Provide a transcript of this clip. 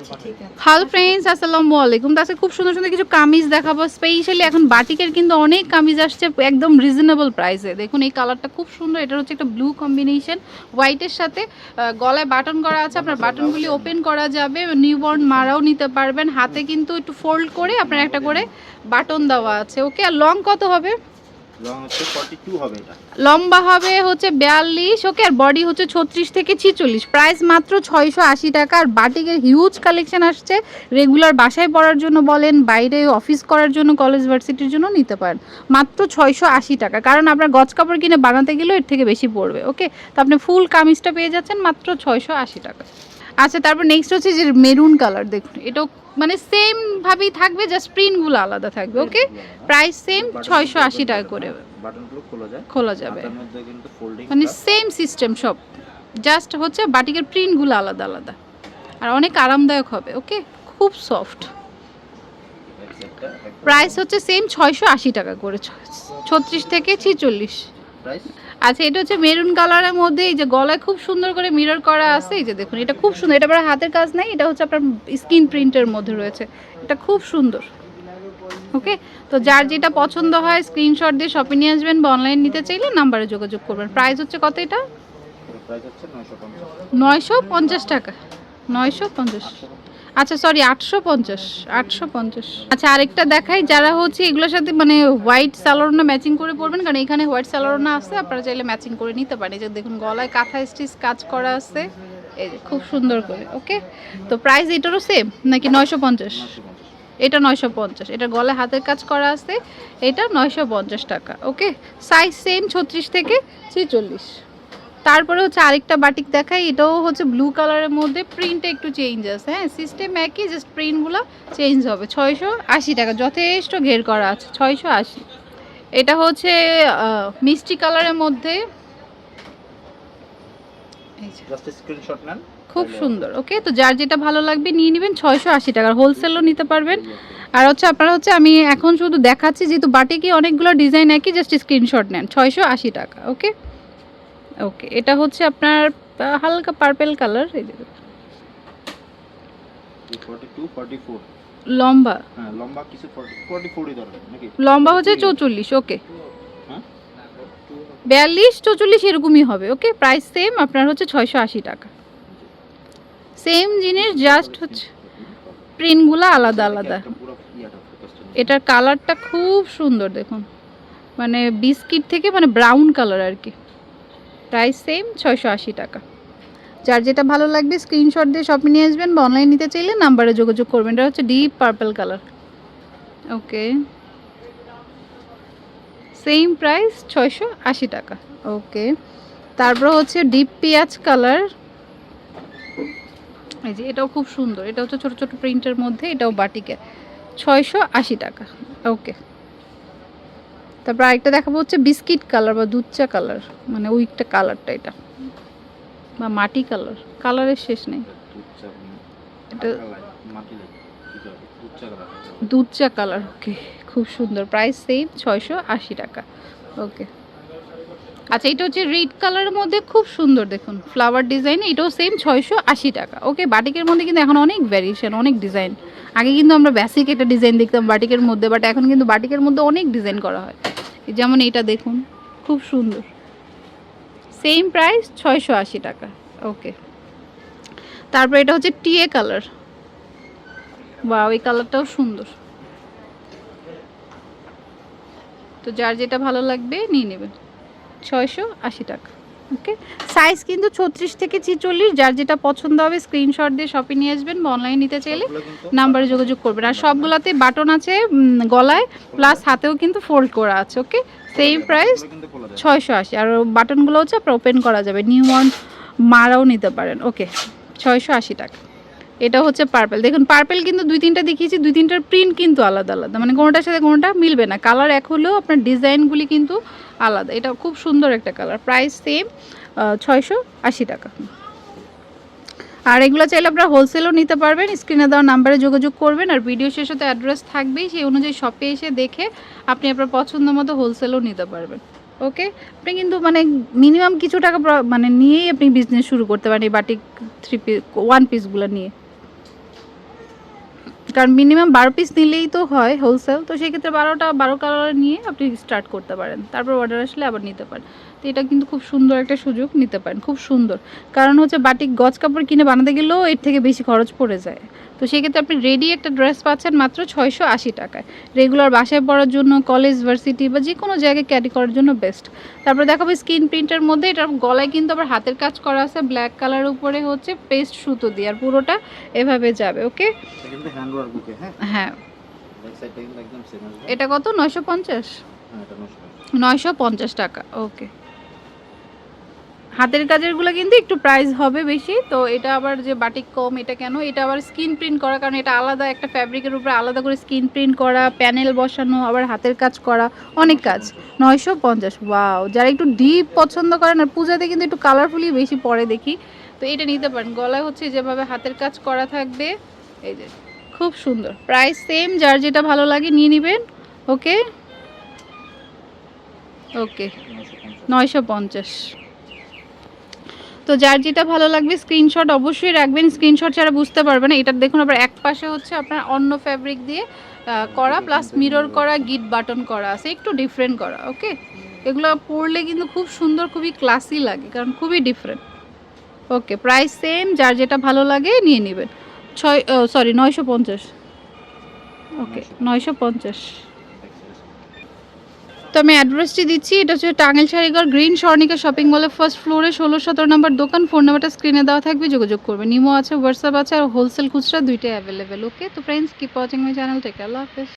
আচ্ছা hello friends, আসসালামু আলাইকুম। তো খুব সুন্দর সুন্দর কিছু কামিজ দেখাবো। স্পেশালি এখন বাটিকের কিন্তু অনেক কামিজ আসছে একদম রিজনেবল প্রাইসে দেখুন, এই কালারটা খুব সুন্দর। এটা হচ্ছে একটা ব্লু কম্বিনেশন হোয়াইটের সাথে গলায় বাটন করা আছে। আপনার বাটনগুলি ওপেন করা যাবে। নিউবর্ন মারাও নিতে পারবেন। হাতে কিন্তু একটু ফোল্ড করে আপনার একটা করে বাটন দেওয়া আছে। ওকে আর লং কত হবে? লম্বা হবে হচ্ছে বিয়াল্লিশ, ওকে, আর বডি হচ্ছে ছত্রিশ থেকে ছিচল্লিশ। প্রাইস মাত্র ছয়শো আশি টাকা, আর বাটিকের হিউজ কালেকশন আসছে। রেগুলার বাসায় পড়ার জন্য বলেন, বাইরে অফিস করার জন্য কলেজ ভার্সিটির জন্য নিতে পারেন। মাত্র ছয়শো আশি টাকা, কারণ আপনার গজ কাপড় কিনে বানাতে গেলেও এর থেকে বেশি পড়বে, ওকে? তো আপনি ফুল কামিজটা পেয়ে যাচ্ছেন মাত্র ছয়শো আশি টাকা। আচ্ছা তারপর নেক্সট হচ্ছে যে মেরুন কালার দেখুন। এটাও মানে সেম ভাবেই থাকবে জাস্ট প্রিন্টগুলো আলাদা থাকবে ওকে প্রাইস সেম ছয়শো আশি টাকা করে। খোলা যায়। খোলা যাবে। মানে সেম সিস্টেম সব। জাস্ট হচ্ছে বাটিকের প্রিন্টগুলো আলাদা আলাদা। আর অনেক আরামদায়ক হবে ওকে খুব সফট প্রাইস হচ্ছে সেম ছয়শো আশি টাকা করে ছত্রিশ থেকে ছিচল্লিশ। প্রাইস আচ্ছা এটা হচ্ছে মেরুন কালারের মধ্যে এই যে গলায় খুব সুন্দর করে মিরর করা আছে। এই যে দেখুন এটা খুব সুন্দর। এটা আপনার হাতের কাজ নাই এটা হচ্ছে আপনার স্কিন প্রিন্টের মধ্যে রয়েছে। এটা খুব সুন্দর। ওকে তো যার যেটা পছন্দ হয় স্ক্রিনশট দিয়ে শপে নিয়ে আসবেন বা অনলাইন নিতে চাইলে নাম্বারে যোগাযোগ করবেন। প্রাইস হচ্ছে কত এটা? প্রাইস হচ্ছে 950 নয়শো পঞ্চাশ টাকা। নয়শো পঞ্চাশ। আচ্ছা সরি আটশো পঞ্চাশ আটশো পঞ্চাশ। আচ্ছা আরেকটা দেখাই, যারা হচ্ছে এগুলোর সাথে মানে হোয়াইট স্যালোরনা ম্যাচিং করে পরবেন, কারণ এখানে হোয়াইট স্যালোরনা আছে, আপনারা চাইলে ম্যাচিং করে নিতে পারেন। যে দেখুন, গলায় কাঁথা স্টিচ কাজ করা আছে, এই খুব সুন্দর করে ওকে তো প্রাইস এটারও সেম নাকি নয়শো পঞ্চাশ? এটা নয়শো পঞ্চাশ, এটা গলায় হাতের কাজ করা আছে, এটা নয়শো পঞ্চাশ টাকা ওকে সাইজ সেম ছত্রিশ থেকে ছেচল্লিশ। তারপরে হচ্ছে আরেকটা বাটিক দেখাই এটাও হচ্ছে ব্লু কালারের মধ্যে প্রিন্টে একটু চেঞ্জ আছে। হ্যাঁ সিস্টেম একই জাস্ট প্রিন্টগুলো চেঞ্জ হবে। ছয়শো আশি টাকা যথেষ্ট ঘের করা আছে ছয়শো আশি। এটা হচ্ছে মিষ্টি কালারের মধ্যে। খুব সুন্দর ওকে তো যার যেটা ভালো লাগবে নিয়ে নেবেন ছয়শো আশি টাকার হোলসেলও নিতে পারবেন। আর হচ্ছে আপনারা হচ্ছে আমি এখন শুধু দেখাচ্ছি যেহেতু বাটিকে অনেকগুলো ডিজাইন একই জাস্ট স্ক্রিনশট নেন ছয়শো আশি টাকা ওকে ওকে এটা হচ্ছে আপনার হালকা পার্পেল কালার এই যে। 42 44 লম্বা। হ্যাঁ লম্বা কিছু 44 ধরবেন নাকি? লম্বা হচ্ছে চৌচল্লিশ ওকে হ্যাঁ? বিয়াল্লিশ চৌচল্লিশ এরকমই হবে ওকে প্রাইস সেম আপনার হচ্ছে ছয়শো আশি টাকা। সেম জিনিস জাস্ট হচ্ছে প্রিন্টগুলো আলাদা আলাদা। এটার কালারটা খুব সুন্দর দেখুন। মানে বিস্কিট থেকে মানে ব্রাউন কালার আর কি। প্রাইস সেম, ছয়শো আশি টাকা। যার যেটা ভালো লাগবে, স্ক্রিনশট দিয়ে শপে নিয়ে আসবেন বা অনলাইন নিতে চাইলে নাম্বারে যোগাযোগ করবেন। এটা হচ্ছে deep purple colour okay same price ছয়শো আশি টাকা। ওকে তারপর হচ্ছে ডিপ পেঁয়াজ কালার এই যে, এটাও খুব সুন্দর। এটা হচ্ছে ছোট ছোট প্রিন্টের মধ্যে, এটাও বাটিকের। ছয়শো আশি টাকা। ওকে তারপর আরেকটা দেখাবো হচ্ছে বিস্কিট কালার বা দুধ চা কালার মানে উইকটা কালারটা এটা। বা মাটি কালার কালারের শেষ নেই। এটা দুধ চা কালার। ওকে খুব সুন্দর। প্রাইস সেম ছয়শো আশি টাকা। ওকে। আচ্ছা এটা হচ্ছে রেড কালারের মধ্যে খুব সুন্দর দেখুন ফ্লাওয়ার ডিজাইন এটাও সেম ছয়শো আশি টাকা। ওকে বাটিকের মধ্যে কিন্তু এখন অনেক ভ্যারিয়েশন অনেক ডিজাইন আগে কিন্তু আমরা বেসিক একটা ডিজাইন দেখতাম বাটিকের মধ্যে বাট এখন কিন্তু বাটিকের মধ্যে অনেক ডিজাইন করা হয়। যেমন এটা দেখুন, খুব সুন্দর। সেম প্রাইস ছয়শো আশি টাকা। ওকে তারপর এটা হচ্ছে টিএ কালার। বা ওই কালারটাও সুন্দর। তো যার যেটা ভালো লাগবে নিয়ে নেবেন। ছয়শো আশি টাকা। ওকে সাইজ কিন্তু ছত্রিশ থেকে ছিচল্লিশ যার যেটা পছন্দ হবে স্ক্রিনশট দিয়ে শপে নিয়ে আসবেন বা অনলাইন নিতে চাইলে নাম্বারে যোগাযোগ করবেন। আর সবগুলোতে বাটন আছে গলায় প্লাস হাতেও কিন্তু ফোল্ড করা আছে ওকে সেম প্রাইস ছয়শো আশি। আর বাটনগুলো হচ্ছে আপনার ওপেন করা যাবে। নিউ ওয়ান মারাও নিতে পারেন ওকে ছয়শো আশি টাকা। এটা হচ্ছে পার্পেল দেখুন পার্পেল কিন্তু দুই তিনটা দেখিয়েছি, দুই তিনটার প্রিন্ট কিন্তু আলাদা আলাদা। মানে কোনোটার সাথে কোনোটা মিলবে না। কালার এক হলেও আপনার ডিজাইনগুলি কিন্তু আলাদা। এটা খুব সুন্দর একটা কালার প্রাইস সেম ছয়শো আশি টাকা। আর এগুলো চাইলে আপনারা হোলসেলও নিতে পারবেন। স্ক্রিনে দেওয়া নাম্বারে যোগাযোগ করবেন আর ভিডিও শেষে তো অ্যাড্রেস থাকবেই। সেই অনুযায়ী শপে এসে দেখে আপনি আপনার পছন্দ মতো হোলসেলও নিতে পারবেন। ওকে আপনি কিন্তু মানে মিনিমাম কিছু টাকা মানে নিয়েই আপনি বিজনেস শুরু করতে পারেন এই বাটিক থ্রি পিস ওয়ান পিসগুলো নিয়ে। কারণ মিনিমাম বারো পিস নিলেই তো হয় হোলসেল তো সেক্ষেত্রে বারোটা, বারো কালার নিয়ে আপনি স্টার্ট করতে পারেন। তারপর অর্ডার আসলে আবার নিতে পারেন। তো এটা কিন্তু খুব সুন্দর একটা সুযোগ নিতে পারেন, খুব সুন্দর। কারণ হচ্ছে বাটিক গজ কাপড় কিনে বানাতে গেলেও এর থেকে বেশি খরচ পড়ে যায়। তো সেক্ষেত্রে আপনি রেডি একটা ড্রেস পাচ্ছেন মাত্র ছয়শো আশি টাকায়। রেগুলার বাসায় পড়ার জন্য কলেজ ভার্সিটি বা যে কোনো জায়গায় ক্যারি করার জন্য বেস্ট তারপরে দেখাবো স্কিন প্রিন্টের মধ্যে এটার গলায় কিন্তু আবার হাতের কাজ করা আছে ব্ল্যাক কালার উপরে হচ্ছে পেস্ট সুতো দিয়ে আর পুরোটা এভাবে যাবে ওকে হ্যাঁ? হ্যাঁ। আসবে। এটা কত? নয়শো পঞ্চাশ? হ্যাঁ নয়শো পঞ্চাশ। টাকা ওকে হাতের কাজেরগুলো কিন্তু একটু প্রাইস হবে বেশি। তো এটা আবার যে বাটিক কম এটা কেন? এটা আবার স্কিন প্রিন্ট করা, কারণ এটা আলাদা একটা ফ্যাব্রিকের উপরে আলাদা করে স্কিন প্রিন্ট করা প্যানেল বসানো, আবার হাতের কাজ করা, অনেক কাজ। নয়শো পঞ্চাশ ওয়াও যারা একটু ডিপ পছন্দ করেন, আর পূজাতে কিন্তু একটু কালারফুলি বেশি পরে দেখি। তো এটা নিতে পারেন। গলায় হচ্ছে যেভাবে হাতের কাজ করা থাকবে, এই যে, খুব সুন্দর। প্রাইস সেম যার যেটা ভালো লাগে নিয়ে নেবেন ওকে ওকে নয়শো পঞ্চাশ। তো যার যেটা ভালো লাগবে স্ক্রিনশট অবশ্যই রাখবেন। স্ক্রিনশট ছাড়া বুঝতে পারবে না। এটার দেখুন, আবার এক পাশে হচ্ছে আপনার অন্য ফ্যাব্রিক দিয়ে করা প্লাস মিরর করা গিট বাটন করা আছে। একটু ডিফারেন্ট করা ওকে এগুলো পরলে কিন্তু খুব সুন্দর, খুবই ক্লাসি লাগে, কারণ খুবই ডিফারেন্ট ওকে প্রাইস সেম যার যেটা ভালো লাগে নিয়ে নেবেন। ছয় সরি নয়শো পঞ্চাশ। ওকে নয়শো পঞ্চাশ। তো আমি অ্যাড্রেসটি দিচ্ছি। এটা হচ্ছে টাঙ্গেল শাড়িঘর গ্রিন স্বর্ণিকা শপিং মলে ফার্স্ট ফ্লোরে ষোলো সতেরো নম্বর দোকান। ফোন নাম্বারটা স্ক্রিনে দেওয়া থাকবে, যোগাযোগ করবে। নিমো আছে হোয়াটসঅ্যাপ আছে আর হোলসেল খুচরা দুইটাই অ্যাভেলেবেল ওকে তো friends keep watching my channel থেকে আল্লাহ হাফেজ।